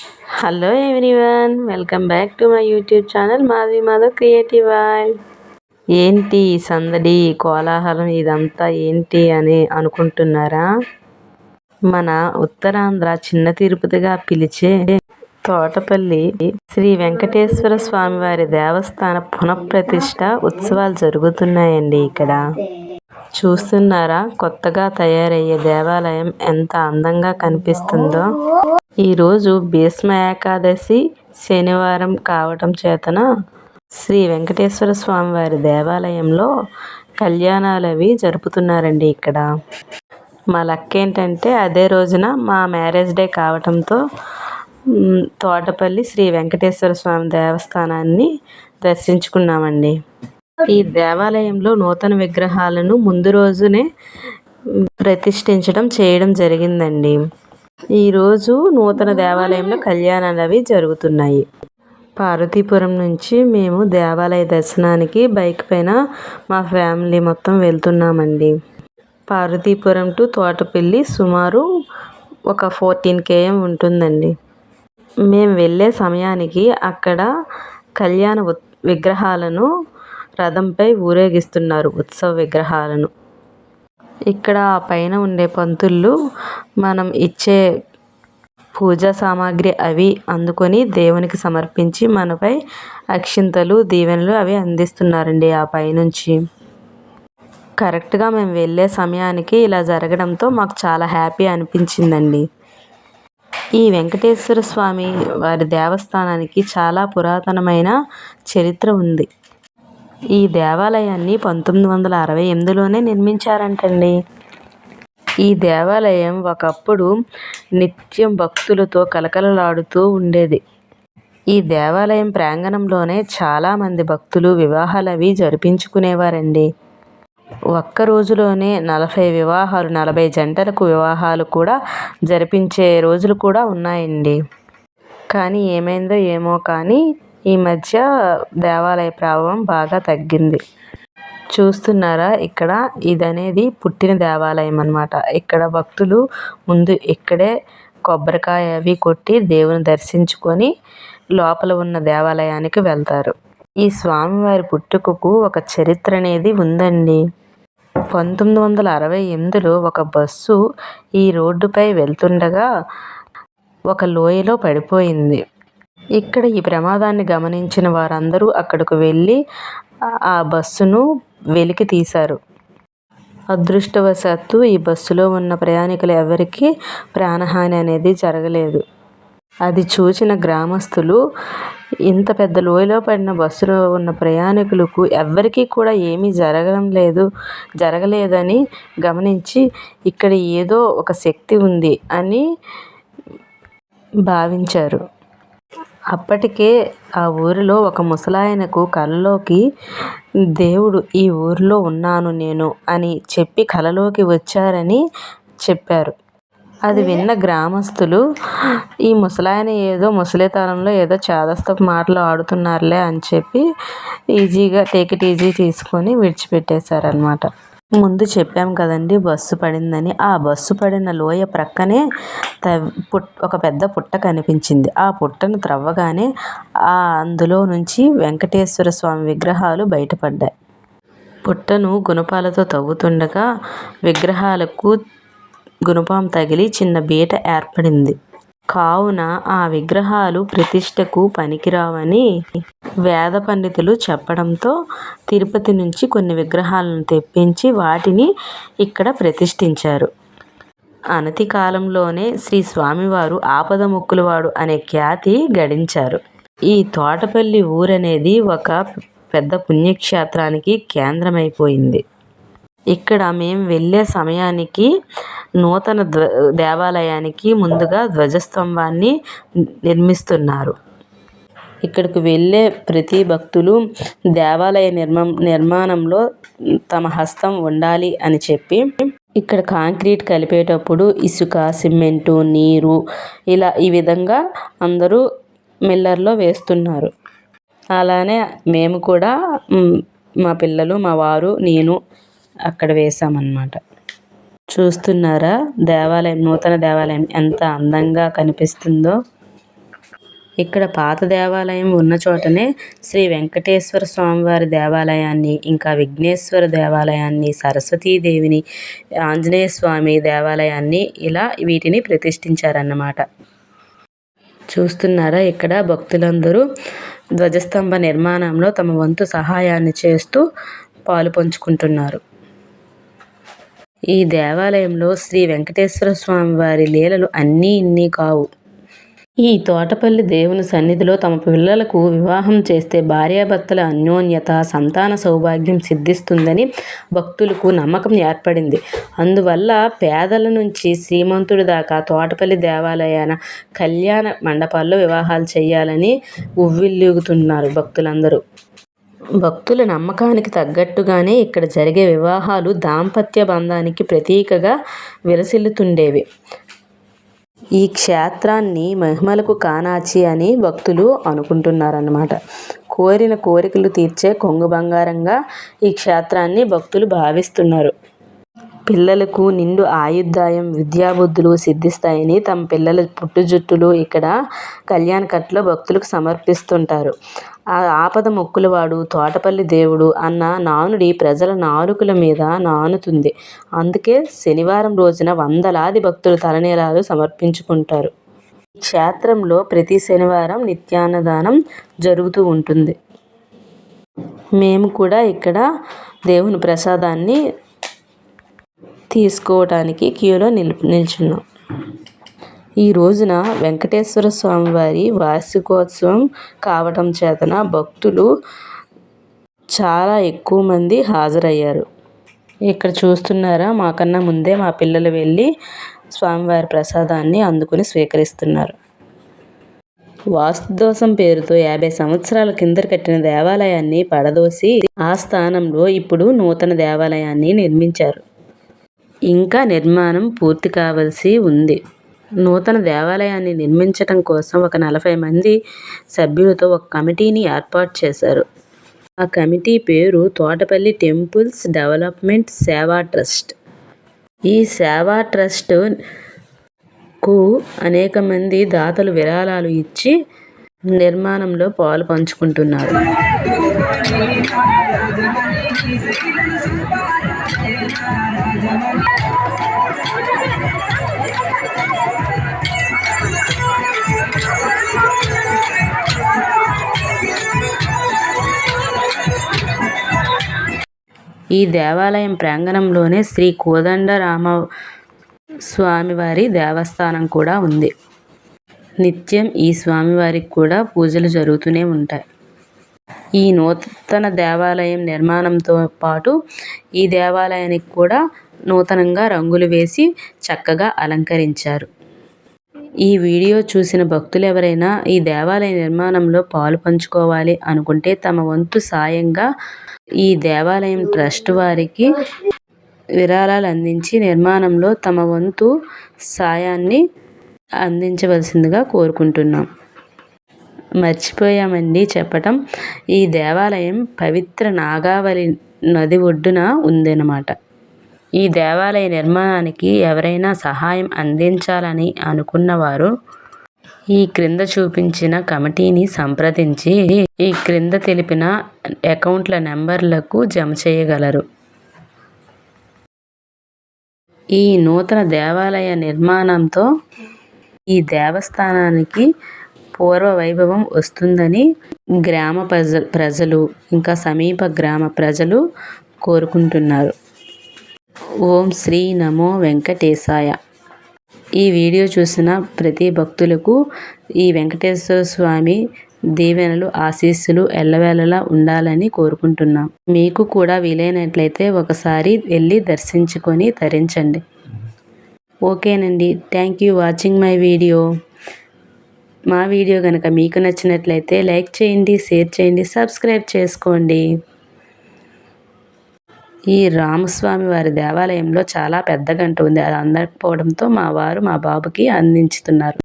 Hello everyone welcome back to my YouTube channel Madhavi Madhav creative world ఏంటి సందడి కోలాహలం ఇదంతా ఏంటి అని అనుకుంటున్నారా? మన ఉత్తరాంధ్ర చిన్న తిరుపతిగా పిలిచే తోటపల్లి శ్రీ వెంకటేశ్వర స్వామివారి దేవస్థాన పునఃప్రతిష్ఠ ఉత్సవాలు జరుగుతున్నాయండి ఇక్కడ. చూస్తున్నారా? కొత్తగా తయారయ్యే దేవాలయం ఎంత అందంగా కనిపిస్తుందో. ఈరోజు భీష్మ ఏకాదశి శనివారం కావటం చేతన శ్రీ వెంకటేశ్వర స్వామి వారి దేవాలయంలో కళ్యాణాలు అవి జరుపుతున్నారండి ఇక్కడ. మా లక్ ఏంటంటే అదే రోజున మా మ్యారేజ్ డే కావటంతో తోటపల్లి శ్రీ వెంకటేశ్వర స్వామి దేవస్థానాన్ని దర్శించుకున్నామండి. ఈ దేవాలయంలో నూతన విగ్రహాలను ముందు రోజునే ప్రతిష్ఠించడం చేయడం జరిగిందండి. ఈరోజు నూతన దేవాలయంలో కళ్యాణాలు అవి జరుగుతున్నాయి. పార్వతీపురం నుంచి మేము దేవాలయ దర్శనానికి బైక్ పైన మా ఫ్యామిలీ మొత్తం వెళ్తున్నామండి. పార్వతీపురం టు తోటపల్లి సుమారు ఒక ఫోర్టీన్ కేఎం ఉంటుందండి. మేము వెళ్ళే సమయానికి అక్కడ కళ్యాణ విగ్రహాలను రథంపై ఊరేగిస్తున్నారు ఉత్సవ విగ్రహాలను. ఇక్కడ పైన ఉండే పంతులు మనం ఇచ్చే పూజా సామాగ్రి అవి అందుకొని దేవునికి సమర్పించి మనపై అక్షింతలు దీవెనలు అవి అందిస్తున్నారండి ఆ పైనుంచి. కరెక్ట్గా మేము వెళ్ళే సమయానికి ఇలా జరగడంతో మాకు చాలా హ్యాపీ అనిపించిందండి. ఈ వెంకటేశ్వర స్వామి వారి దేవస్థానానికి చాలా పురాతనమైన చరిత్ర ఉంది. ఈ దేవాలయాన్ని పంతొమ్మిది వందల అరవై ఎనిమిదిలోనే నిర్మించారంటండి. ఈ దేవాలయం ఒకప్పుడు నిత్యం భక్తులతో కలకలలాడుతూ ఉండేది. ఈ దేవాలయం ప్రాంగణంలోనే చాలామంది భక్తులు వివాహాలు అవి జరిపించుకునేవారండి. ఒక్క రోజులోనే నలభై వివాహాలు నలభై జంటలకు వివాహాలు కూడా జరిపించే రోజులు కూడా ఉన్నాయండి. కానీ ఏమైందో ఏమో కానీ ఈ మధ్య దేవాలయ ప్రభావం బాగా తగ్గింది. చూస్తున్నారా? ఇక్కడ ఇది అనేది పుట్టిన దేవాలయం అనమాట ఇక్కడ భక్తులు ముందు ఇక్కడే కొబ్బరికాయ అవి కొట్టి దేవుని దర్శించుకొని లోపల ఉన్న దేవాలయానికి వెళ్తారు. ఈ స్వామివారి పుట్టుకకు ఒక చరిత్ర అనేది ఉందండి. పంతొమ్మిది వందల అరవై ఎనిమిదిలో ఒక బస్సు ఈ రోడ్డుపై వెళ్తుండగా ఒక లోయలో పడిపోయింది. ఇక్కడ ఈ ప్రమాదాన్ని గమనించిన వారందరూ అక్కడకు వెళ్ళి ఆ బస్సును వెలికి తీశారు. అదృష్టవశాత్తు ఈ బస్సులో ఉన్న ప్రయాణికులు ఎవరికీ ప్రాణహాని అనేది జరగలేదు. అది చూసిన గ్రామస్తులు ఇంత పెద్ద లోయలో పడిన బస్సులో ఉన్న ప్రయాణికులకు ఎవ్వరికీ కూడా ఏమీ జరగడం లేదు జరగలేదని గమనించి ఇక్కడ ఏదో ఒక శక్తి ఉంది అని భావించారు. అప్పటికే ఆ ఊరిలో ఒక ముసలాయనకు కలలోకి దేవుడు ఈ ఊరిలో ఉన్నాను నేను అని చెప్పి కలలోకి వచ్చారని చెప్పారు. అది విన్న గ్రామస్తులు ఈ ముసలాయన ఏదో ముసలితనంలో ఏదో చేదస్తపు మాటలు ఆడుతున్నారులే అని చెప్పి ఈజీగా టేక్ ఇట్ ఈజీ తీసుకొని విడిచిపెట్టేశారనమాట ముందు చెప్పాం కదండి బస్సు పడిందని. ఆ బస్సు పడిన లోయ ప్రక్కనే పుట్ ఒక పెద్ద పుట్ట కనిపించింది. ఆ పుట్టను త్రవ్వగానే ఆ అందులో నుంచి వెంకటేశ్వర స్వామి విగ్రహాలు బయటపడ్డాయి. పుట్టను గుణపాలతో తవ్వుతుండగా విగ్రహాలకు గుణపం తగిలి చిన్న బీట ఏర్పడింది. కావున ఆ విగ్రహాలు ప్రతిష్టకు పనికిరావని వేద పండితులు చెప్పడంతో తిరుపతి నుంచి కొన్ని విగ్రహాలను తెప్పించి వాటిని ఇక్కడ ప్రతిష్ఠించారు. అనతి కాలంలోనే శ్రీ స్వామివారు ఆపద ముక్కులవాడు అనే ఖ్యాతి గడించారు. ఈ తోటపల్లి ఊరనేది ఒక పెద్ద పుణ్యక్షేత్రానికి కేంద్రమైపోయింది. ఇక్కడ మేము వెళ్ళే సమయానికి నూతన ధ్వ దేవాలయానికి ముందుగా ధ్వజస్తంభాన్ని నిర్మిస్తున్నారు. ఇక్కడికి వెళ్ళే ప్రతి భక్తులు దేవాలయ నిర్మా నిర్మాణంలో తమ హస్తం ఉండాలి అని చెప్పి ఇక్కడ కాంక్రీట్ కలిపేటప్పుడు ఇసుక సిమెంటు నీరు ఇలా ఈ విధంగా అందరూ మిల్లర్లో వేస్తున్నారు. అలానే మేము కూడా మా పిల్లలు మా వారు నేను అక్కడ వేసామన్నమాట చూస్తున్నారా? దేవాలయం నూతన దేవాలయం ఎంత అందంగా కనిపిస్తుందో. ఇక్కడ పాత దేవాలయం ఉన్న చోటనే శ్రీ వెంకటేశ్వర స్వామివారి దేవాలయాన్ని ఇంకా విఘ్నేశ్వర దేవాలయాన్ని సరస్వతీదేవిని ఆంజనేయ స్వామి దేవాలయాన్ని ఇలా వీటిని ప్రతిష్ఠించారన్నమాట. చూస్తున్నారా? ఇక్కడ భక్తులందరూ ధ్వజస్తంభ నిర్మాణంలో తమ వంతు సహాయాన్ని చేస్తూ పాలు పంచుకుంటున్నారు. ఈ దేవాలయంలో శ్రీ వెంకటేశ్వర స్వామి వారి లీలలు అన్నీ ఇన్ని కావు. ఈ తోటపల్లి దేవుని సన్నిధిలో తమ పిల్లలకు వివాహం చేస్తే భార్యాభర్తల అన్యోన్యత సంతాన సౌభాగ్యం సిద్ధిస్తుందని భక్తులకు నమ్మకం ఏర్పడింది. అందువల్ల పేదల నుంచి శ్రీమంతుడి దాకా తోటపల్లి దేవాలయాన కళ్యాణ మండపాల్లో వివాహాలు చేయాలని ఉవ్విల్లుగుతున్నారు భక్తులందరూ. భక్తుల నమ్మకానికి తగ్గట్టుగానే ఇక్కడ జరిగే వివాహాలు దాంపత్య బంధానికి ప్రతీకగా విరసిల్లుతుండేవి ఈ క్షేత్రాన్ని మహిమలకు కానాచి అని భక్తులు అనుకుంటున్నారన్నమాట. కోరిన కోరికలు తీర్చే కొంగు బంగారంగా ఈ క్షేత్రాన్ని భక్తులు భావిస్తున్నారు. పిల్లలకు నిండు ఆయుర్దాయం విద్యాబుద్ధులు సిద్ధిస్తాయని తమ పిల్లల పుట్టు జుట్టులు ఇక్కడ కళ్యాణకట్లో భక్తులకు సమర్పిస్తుంటారు. ఆపద మొక్కులవాడు తోటపల్లి దేవుడు అన్న నానుడి ప్రజల నాలుకల మీద నానుతుంది. అందుకే శనివారం రోజున వందలాది భక్తులు తలనీలాలు సమర్పించుకుంటారు. క్షేత్రంలో ప్రతి శనివారం నిత్యాన్నదానం జరుగుతూ ఉంటుంది. మేము కూడా ఇక్కడ దేవుని ప్రసాదాన్ని తీసుకోవటానికి క్యూలో నిల్ నిల్చున్నాం. ఈ రోజున వెంకటేశ్వర స్వామివారి వార్షికోత్సవం కావటం చేతన భక్తులు చాలా ఎక్కువ మంది హాజరయ్యారు. ఇక్కడ చూస్తున్నారా? మాకన్నా ముందే మా పిల్లలు వెళ్ళి స్వామివారి ప్రసాదాన్ని అందుకుని స్వీకరిస్తున్నారు. వాస్తుదోషం పేరుతో యాభై సంవత్సరాల కింద కట్టిన దేవాలయాన్ని పడదోసి ఆ స్థానంలో ఇప్పుడు నూతన దేవాలయాన్ని నిర్మించారు. ఇంకా నిర్మాణం పూర్తి కావలసి ఉంది. నూతన దేవాలయాన్ని నిర్మించటం కోసం ఒక నలభై మంది సభ్యులతో ఒక కమిటీని ఏర్పాటు చేశారు. ఆ కమిటీ పేరు తోటపల్లి టెంపుల్స్ డెవలప్మెంట్ సేవా ట్రస్ట్. ఈ సేవా ట్రస్ట్కు అనేక మంది దాతలు విరాళాలు ఇచ్చి నిర్మాణంలో పాలు పంచుకుంటున్నారు. ఈ దేవాలయం ప్రాంగణంలోనే శ్రీ కోదండరామ స్వామివారి దేవస్థానం కూడా ఉంది. నిత్యం ఈ స్వామివారికి కూడా పూజలు జరుగుతూనే ఉంటాయి. ఈ నూతన దేవాలయం నిర్మాణంతో పాటు ఈ దేవాలయానికి కూడా నూతనంగా రంగులు వేసి చక్కగా అలంకరించారు. ఈ వీడియో చూసిన భక్తులు ఎవరైనా ఈ దేవాలయ నిర్మాణంలో పాలు పంచుకోవాలి అనుకుంటే తమ వంతు సాయంగా ఈ దేవాలయం ట్రస్ట్ వారికి విరాళాలు అందించి నిర్మాణంలో తమ వంతు సాయాన్ని అందించవలసిందిగా కోరుకుంటున్నాం. మర్చిపోయామండి చెప్పటం. ఈ దేవాలయం పవిత్ర నాగావళి నది ఒడ్డున ఉందన్నమాట. ఈ దేవాలయ నిర్మాణానికి ఎవరైనా సహాయం అందించాలని అనుకున్నవారు ఈ క్రింద చూపించిన కమిటీని సంప్రదించి ఈ క్రింద తెలిపిన అకౌంట్ల నెంబర్లకు జమ చేయగలరు. ఈ నూతన దేవాలయ నిర్మాణంతో ఈ దేవస్థానానికి పూర్వ వైభవం వస్తుందని గ్రామ ప్రజ ప్రజలు ఇంకా సమీప గ్రామ ప్రజలు కోరుకుంటున్నారు. ఓం శ్రీ నమో వెంకటేశాయ. ఈ వీడియో చూసిన ప్రతి భక్తులకు ఈ వెంకటేశ్వర స్వామి దీవెనలు ఆశీస్సులు ఎల్లవేళలా ఉండాలని కోరుకుంటున్నాం. మీకు కూడా వీలైనట్లయితే ఒకసారి వెళ్ళి దర్శించుకొని ధరించండి ఓకేనండి. Thank you watching my video. మా వీడియో కనుక మీకు నచ్చినట్లయితే లైక్ చేయండి షేర్ చేయండి సబ్స్క్రైబ్ చేసుకోండి. ఈ రామస్వామి వారి దేవాలయంలో చాలా పెద్ద గంట ఉంది. అది అందకపోవడంతో మా వారు మా బాబుకి అందించుతున్నారు.